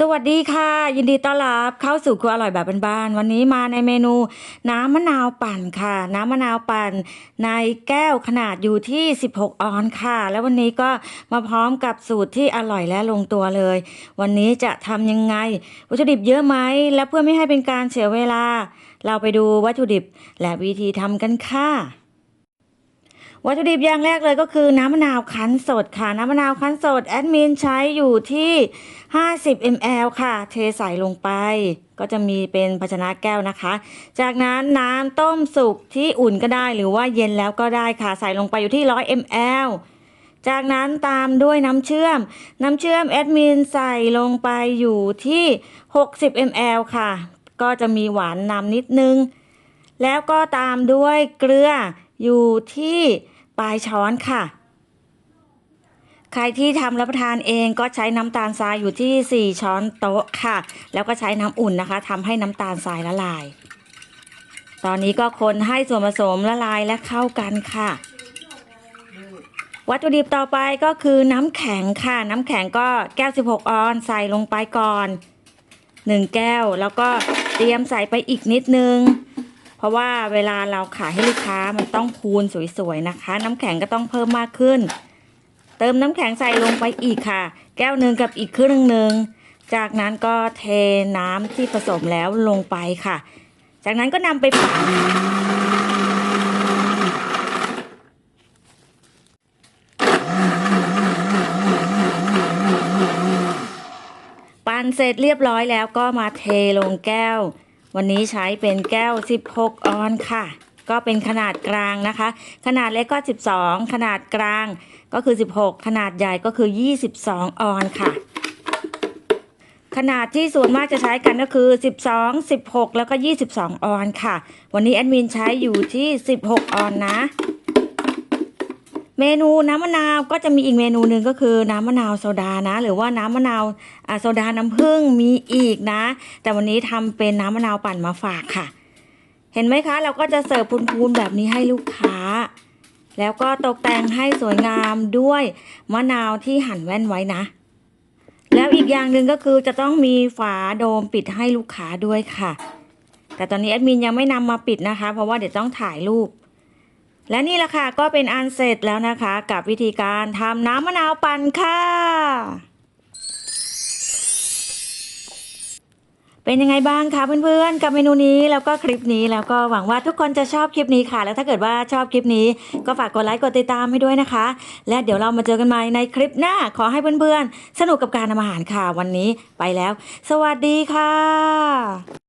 สวัสดีค่ะ ยินดีต้อนรับเข้าสู่ครัวอร่อยแบบบ้านๆวันนี้มาในเมนู น้ำมะนาวปั่นค่ะ น้ำมะนาวปั่น ในแก้วขนาดอยู่ที่ 16 ออนซ์ค่ะ แล้ววันนี้ก็มาพร้อมกับสูตรที่อร่อยและลงตัวเลย วันนี้จะทำยังไง วัตถุดิบเยอะไหมและเพื่อไม่ให้เป็นการเสียเวลา เราไปดูวัตถุดิบและวิธีทำกันค่ะ วัตถุดิบอย่างแรกเลยก็คือน้ำมะนาวคั้นสดค่ะ น้ำมะนาวคั้นสดแอดมินใช้อยู่ที่ 50 ml ค่ะ เทใส่ลงไป ก็จะมีเป็นภาชนะแก้วนะคะ จากนั้นน้ำต้มสุกที่อุ่นก็ได้หรือว่าเย็นแล้วก็ได้ค่ะ ใส่ลงไปอยู่ที่ 100 ml จากนั้นตามด้วยน้ำเชื่อม น้ำเชื่อมแอดมินใส่ลงไปอยู่ที่ 60 ml ค่ะ ก็จะมีหวานนำนิดนึง แล้วก็ตามด้วยเกลืออยู่ที่ ปลายช้อนค่ะ ใครที่ทำรับประทานเองก็ใช้น้ำตาลทรายอยู่ที่ 4 ช้อนโต๊ะค่ะ แล้วก็ใช้น้ำอุ่นนะคะทำให้น้ำตาลทรายละลาย ตอนนี้ก็คนให้ส่วนผสมละลายและเข้ากันค่ะวัตถุดิบต่อไปก็คือน้ำแข็งค่ะ น้ำแข็งก็แก้ว 16 ออนซ์ใส่ลงไปก่อน 1 แก้วแล้วก็เตรียมใส่ไปอีกนิดนึง เพราะว่าเวลาเราขายให้ลูกค้ามันต้องพูนสวยๆนะคะ น้ำแข็งก็ต้องเพิ่มมากขึ้น เติมน้ำแข็งใส่ลงไปอีกค่ะ แก้วหนึ่งกับอีกครึ่งหนึ่งจากนั้นก็เทน้ำที่ผสมแล้วลงไปค่ะ จากนั้นก็นำไปปั่นปั่นเสร็จเรียบร้อยแล้วก็มาเทลงแก้ว วันนี้ใช้เป็นแก้ว 16 ออนค่ะ ก็เป็นขนาดกลางนะคะ ขนาดเล็กก็ 12 ขนาดกลางก็คือ 16 ขนาดใหญ่ก็คือ 22 ออนค่ะ ขนาดที่ส่วนมากจะใช้กันก็คือ 12 16 แล้วก็ 22 ออนค่ะ วันนี้แอดมินใช้อยู่ที่ 16 ออนนะ เมนูน้ำมะนาวก็จะมีอีกเมนูหนึ่งก็คือน้ำมะนาวโซดานะ หรือว่าน้ำมะนาวอ่าโซดาน้ำผึ้งมีอีกนะ แต่วันนี้ทำเป็นน้ำมะนาวปั่นมาฝากค่ะ เห็นไหมคะ เราก็จะเสิร์ฟพูนๆแบบนี้ให้ลูกค้า แล้วก็ตกแต่งให้สวยงามด้วยมะนาวที่หั่นแว่นไว้นะ แล้วอีกอย่างหนึ่งก็คือจะต้องมีฝาโดมปิดให้ลูกค้าด้วยค่ะ แต่ตอนนี้แอดมินยังไม่นำมาปิดนะคะ เพราะว่าเดี๋ยวต้องถ่ายรูป และนี่แหละค่ะก็เป็นอันเสร็จแล้วนะคะ กับวิธีการทำน้ำมะนาวปั่นค่ะ เป็นยังไงบ้างคะเพื่อนๆ กับเมนูนี้แล้วก็คลิปนี้แล้วก็หวังว่าทุกคนจะชอบคลิปนี้ค่ะ แล้วถ้าเกิดว่าชอบคลิปนี้ ก็ฝากกดไลค์กดติดตามให้ด้วยนะคะ และเดี๋ยวเรามาเจอกันใหม่ในคลิปหน้าขอให้เพื่อนๆ สนุกกับการทำอาหารค่ะวันนี้ไปแล้ว สวัสดีค่ะ